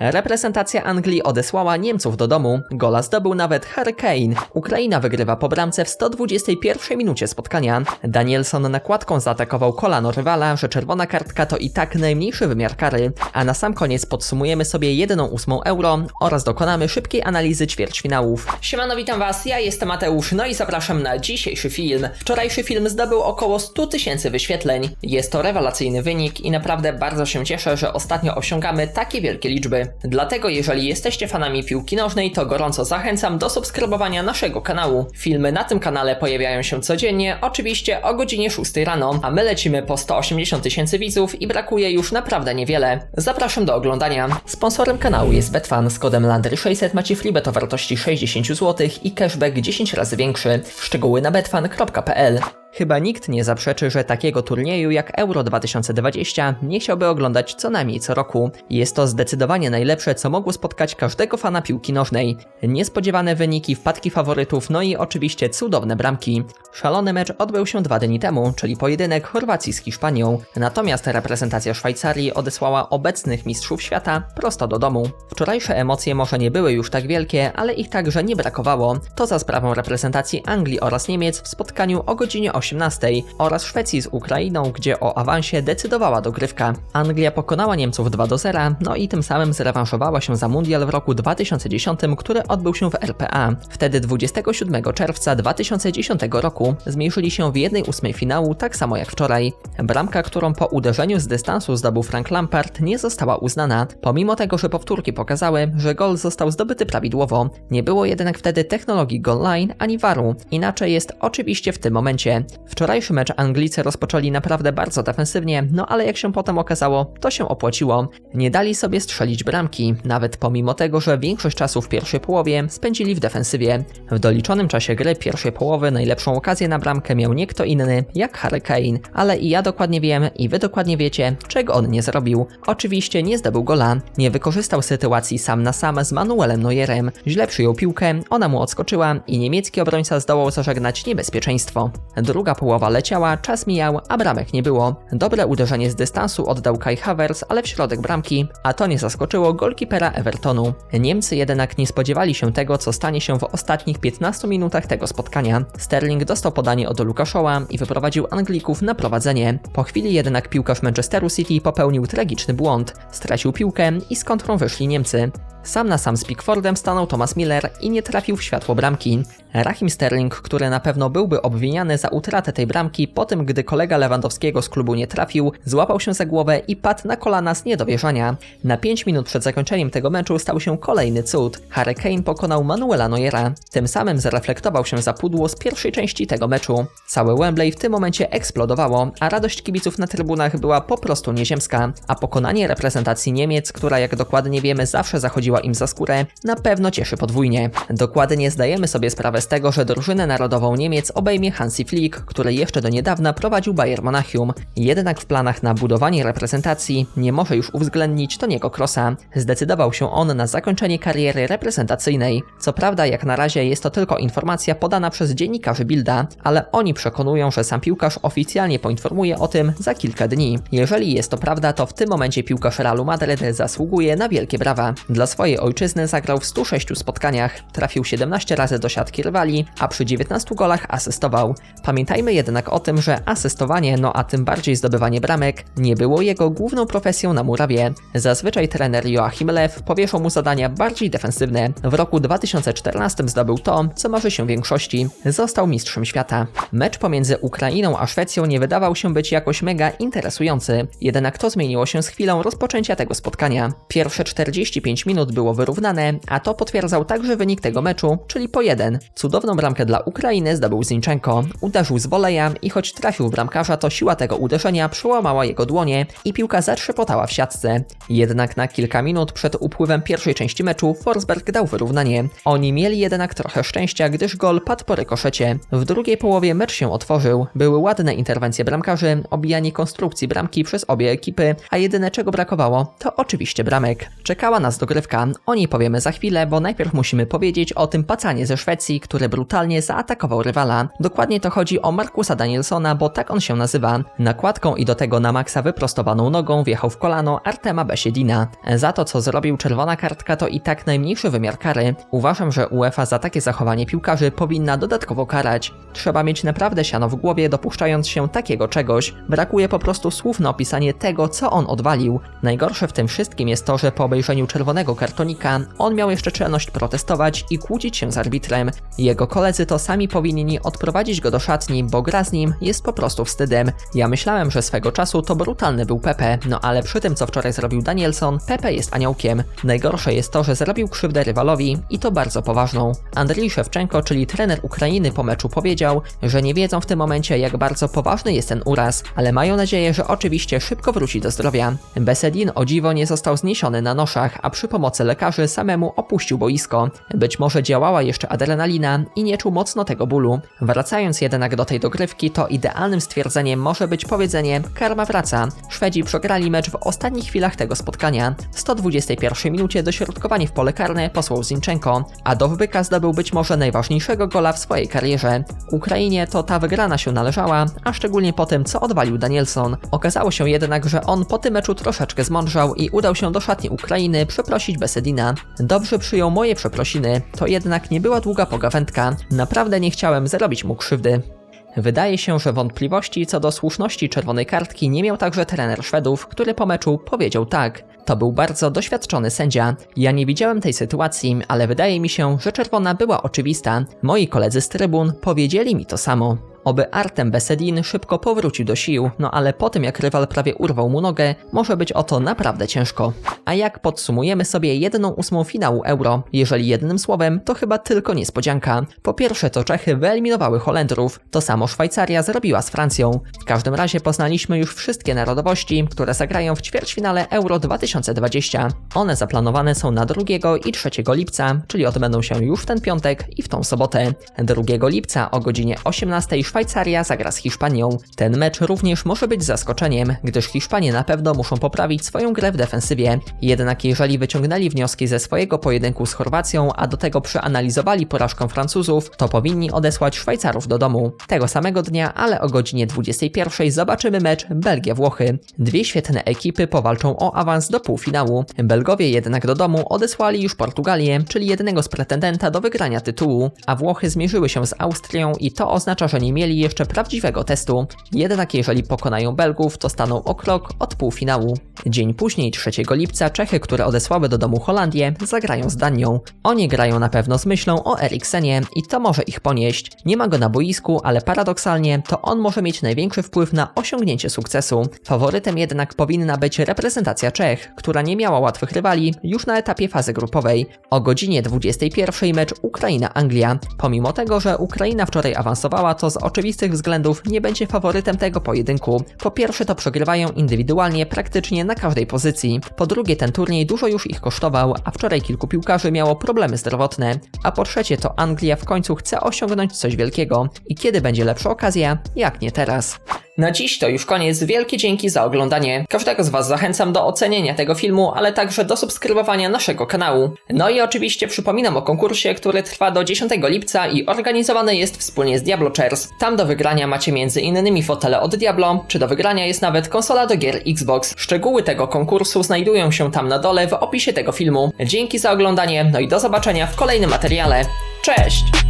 Reprezentacja Anglii odesłała Niemców do domu. Gola zdobył nawet Harry Kane. Ukraina wygrywa po bramce w 121 minucie spotkania. Danielson nakładką zaatakował kolano rywala, że czerwona kartka to i tak najmniejszy wymiar kary. A na sam koniec podsumujemy sobie 1,8 euro oraz dokonamy szybkiej analizy ćwierćfinałów. Siemano, witam was, ja jestem Mateusz, no i zapraszam na dzisiejszy film. Wczorajszy film zdobył około 100 tysięcy wyświetleń. Jest to rewelacyjny wynik i naprawdę bardzo się cieszę, że ostatnio osiągamy takie wielkie liczby. Dlatego jeżeli jesteście fanami piłki nożnej, to gorąco zachęcam do subskrybowania naszego kanału. Filmy na tym kanale pojawiają się codziennie, oczywiście o godzinie 6 rano, a my lecimy po 180 tysięcy widzów i brakuje już naprawdę niewiele. Zapraszam do oglądania. Sponsorem kanału jest Betfan z kodem Landry600 macie freebet o wartości 60 zł i cashback 10 razy większy. Szczegóły na betfan.pl Chyba nikt nie zaprzeczy, że takiego turnieju jak Euro 2020 nie chciałby oglądać co najmniej co roku. Jest to zdecydowanie najlepsze, co mogło spotkać każdego fana piłki nożnej. Niespodziewane wyniki, wpadki faworytów, no i oczywiście cudowne bramki. Szalony mecz odbył się dwa dni temu, czyli pojedynek Chorwacji z Hiszpanią. Natomiast reprezentacja Szwajcarii odesłała obecnych mistrzów świata prosto do domu. Wczorajsze emocje może nie były już tak wielkie, ale ich także nie brakowało. To za sprawą reprezentacji Anglii oraz Niemiec w spotkaniu o godzinie 18 oraz Szwecji z Ukrainą, gdzie o awansie decydowała dogrywka. Anglia pokonała Niemców 2 do 0, no i tym samym zrewanżowała się za mundial w roku 2010, który odbył się w RPA. Wtedy 27 czerwca 2010 roku zmierzyli się w 1-8 finału, tak samo jak wczoraj. Bramka, którą po uderzeniu z dystansu zdobył Frank Lampard, nie została uznana, pomimo tego, że powtórki pokazały, że gol został zdobyty prawidłowo. Nie było jednak wtedy technologii goal line ani waru. Inaczej jest oczywiście w tym momencie. Wczorajszy mecz Anglicy rozpoczęli naprawdę bardzo defensywnie, no ale jak się potem okazało, to się opłaciło. Nie dali sobie strzelić bramki, nawet pomimo tego, że większość czasu w pierwszej połowie spędzili w defensywie. W doliczonym czasie gry pierwszej połowy najlepszą okazję na bramkę miał nie kto inny jak Harry Kane, ale i ja dokładnie wiem i wy dokładnie wiecie, czego on nie zrobił. Oczywiście nie zdobył gola, nie wykorzystał sytuacji sam na sam z Manuelem Neuerem, źle przyjął piłkę, ona mu odskoczyła i niemiecki obrońca zdołał zażegnać niebezpieczeństwo. Druga połowa leciała, czas mijał, a bramek nie było. Dobre uderzenie z dystansu oddał Kai Havertz, ale w środek bramki, a to nie zaskoczyło golkipera Evertonu. Niemcy jednak nie spodziewali się tego, co stanie się w ostatnich 15 minutach tego spotkania. Sterling dostał podanie od Lukaszoła i wyprowadził Anglików na prowadzenie. Po chwili jednak piłkarz Manchesteru City popełnił tragiczny błąd. Stracił piłkę i z kontrą wyszli Niemcy. Sam na sam z Pickfordem stanął Thomas Miller i nie trafił w światło bramki. Rahim Sterling, który na pewno byłby obwiniany za utratę tej bramki po tym, gdy kolega Lewandowskiego z klubu nie trafił, złapał się za głowę i padł na kolana z niedowierzania. Na 5 minut przed zakończeniem tego meczu stał się kolejny cud. Harry Kane pokonał Manuela Neuera. Tym samym zreflektował się za pudło z pierwszej części tego meczu. Całe Wembley w tym momencie eksplodowało, a radość kibiców na trybunach była po prostu nieziemska. A pokonanie reprezentacji Niemiec, która jak dokładnie wiemy zawsze zachodziła im za skórę, na pewno cieszy podwójnie. Dokładnie zdajemy sobie sprawę z tego, że drużynę narodową Niemiec obejmie Hansi Flick, który jeszcze do niedawna prowadził Bayern Monachium. Jednak w planach na budowanie reprezentacji nie może już uwzględnić Toniego Krosa. Zdecydował się on na zakończenie kariery reprezentacyjnej. Co prawda, jak na razie jest to tylko informacja podana przez dziennikarzy Bilda, ale oni przekonują, że sam piłkarz oficjalnie poinformuje o tym za kilka dni. Jeżeli jest to prawda, to w tym momencie piłkarz Realu Madryt zasługuje na wielkie brawa. Dla swojej ojczyzny zagrał w 106 spotkaniach, trafił 17 razy do siatki rywali, a przy 19 golach asystował. Pamiętajmy jednak o tym, że asystowanie, no a tym bardziej zdobywanie bramek, nie było jego główną profesją na murawie. Zazwyczaj trener Joachim Lew powieszał mu zadania bardziej defensywne. W roku 2014 zdobył to, co marzy się większości. Został mistrzem świata. Mecz pomiędzy Ukrainą a Szwecją nie wydawał się być jakoś mega interesujący, jednak to zmieniło się z chwilą rozpoczęcia tego spotkania. Pierwsze 45 minut było wyrównane, a to potwierdzał także wynik tego meczu, czyli po jeden. Cudowną bramkę dla Ukrainy zdobył Zinchenko. Uderzył z woleja i choć trafił w bramkarza, to siła tego uderzenia przełamała jego dłonie i piłka zatrzepotała w siatce. Jednak na kilka minut przed upływem pierwszej części meczu Forsberg dał wyrównanie. Oni mieli jednak trochę szczęścia, gdyż gol padł po rykoszecie. W drugiej połowie mecz się otworzył. Były ładne interwencje bramkarzy, obijanie konstrukcji bramki przez obie ekipy, a jedyne czego brakowało to oczywiście bramek. Czekała nas dogrywka. O niej powiemy za chwilę, bo najpierw musimy powiedzieć o tym pacanie ze Szwecji, który brutalnie zaatakował rywala. Dokładnie to chodzi o Markusa Danielsona, bo tak on się nazywa. Nakładką i do tego na maksa wyprostowaną nogą wjechał w kolano Artema Besiedina. Za to, co zrobił czerwona kartka, to i tak najmniejszy wymiar kary. Uważam, że UEFA za takie zachowanie piłkarzy powinna dodatkowo karać. Trzeba mieć naprawdę siano w głowie, dopuszczając się takiego czegoś. Brakuje po prostu słów na opisanie tego, co on odwalił. Najgorsze w tym wszystkim jest to, że po obejrzeniu czerwonego kartonika on miał jeszcze czelność protestować i kłócić się z arbitrem. Jego koledzy to sami powinni odprowadzić go do szatni, bo gra z nim jest po prostu wstydem. Ja myślałem, że swego czasu to brutalny był Pepe, no ale przy tym, co wczoraj zrobił Danielson, Pepe jest aniołkiem. Najgorsze jest to, że zrobił krzywdę rywalowi i to bardzo poważną. Andrii Szewczenko, czyli trener Ukrainy po meczu powiedział, że nie wiedzą w tym momencie jak bardzo poważny jest ten uraz, ale mają nadzieję, że oczywiście szybko wróci do zdrowia. Besedin o dziwo nie został zniesiony na noszach, a przy pomocy lekarzy samemu opuścił boisko. Być może działała jeszcze adrenalina i nie czuł mocno tego bólu. Wracając jednak do tej dogrywki, to idealnym stwierdzeniem może być powiedzenie karma wraca. Szwedzi przegrali mecz w ostatnich chwilach tego spotkania. W 121 minucie dośrodkowanie w pole karne posłał Zinchenko, a Dowbyka zdobył być może najważniejszego gola w swojej karierze. Ukrainie to ta wygrana się należała, a szczególnie po tym, co odwalił Danielson. Okazało się jednak, że on po tym meczu troszeczkę zmądrzał i udał się do szatni Ukrainy przeprosić Besedina. Dobrze przyjął moje przeprosiny, to jednak nie była długa pogawędka. Naprawdę nie chciałem zrobić mu krzywdy. Wydaje się, że wątpliwości co do słuszności czerwonej kartki nie miał także trener Szwedów, który po meczu powiedział tak. To był bardzo doświadczony sędzia. Ja nie widziałem tej sytuacji, ale wydaje mi się, że czerwona była oczywista. Moi koledzy z trybun powiedzieli mi to samo. Oby Artem Besedin szybko powrócił do sił, no ale po tym jak rywal prawie urwał mu nogę, może być o to naprawdę ciężko. A jak podsumujemy sobie jedną ósmą finału Euro, jeżeli jednym słowem, to chyba tylko niespodzianka. Po pierwsze to Czechy wyeliminowały Holendrów, to samo Szwajcaria zrobiła z Francją. W każdym razie poznaliśmy już wszystkie narodowości, które zagrają w ćwierćfinale Euro 2020. One zaplanowane są na 2 i 3 lipca, czyli odbędą się już w ten piątek i w tą sobotę. 2 lipca o godzinie 18 Szwajcaria zagra z Hiszpanią. Ten mecz również może być zaskoczeniem, gdyż Hiszpanie na pewno muszą poprawić swoją grę w defensywie. Jednak jeżeli wyciągnęli wnioski ze swojego pojedynku z Chorwacją, a do tego przeanalizowali porażkę Francuzów, to powinni odesłać Szwajcarów do domu. Tego samego dnia, ale o godzinie 21 zobaczymy mecz Belgia-Włochy. Dwie świetne ekipy powalczą o awans do półfinału. Belgowie jednak do domu odesłali już Portugalię, czyli jednego z pretendenta do wygrania tytułu, a Włochy zmierzyły się z Austrią i to oznacza, że nie mieli jeszcze prawdziwego testu. Jednak jeżeli pokonają Belgów, to staną o krok od półfinału. Dzień później, 3 lipca, Czechy, które odesłały do domu Holandię, zagrają z Danią. Oni grają na pewno z myślą o Eriksenie i to może ich ponieść. Nie ma go na boisku, ale paradoksalnie to on może mieć największy wpływ na osiągnięcie sukcesu. Faworytem jednak powinna być reprezentacja Czech, która nie miała łatwych rywali już na etapie fazy grupowej. O godzinie 21 mecz Ukraina-Anglia. Pomimo tego, że Ukraina wczoraj awansowała, to z oczywistych względów nie będzie faworytem tego pojedynku. Po pierwsze to przegrywają indywidualnie praktycznie na każdej pozycji. Po drugie ten turniej dużo już ich kosztował, a wczoraj kilku piłkarzy miało problemy zdrowotne. A po trzecie to Anglia w końcu chce osiągnąć coś wielkiego. I kiedy będzie lepsza okazja, jak nie teraz. Na dziś to już koniec. Wielkie dzięki za oglądanie. Każdego z Was zachęcam do ocenienia tego filmu, ale także do subskrybowania naszego kanału. No i oczywiście przypominam o konkursie, który trwa do 10 lipca i organizowany jest wspólnie z Diablo Chairs. Tam do wygrania macie innymi fotele od Diablo, czy do wygrania jest nawet konsola do gier Xbox. Szczegóły tego konkursu znajdują się tam na dole w opisie tego filmu. Dzięki za oglądanie, no i do zobaczenia w kolejnym materiale. Cześć!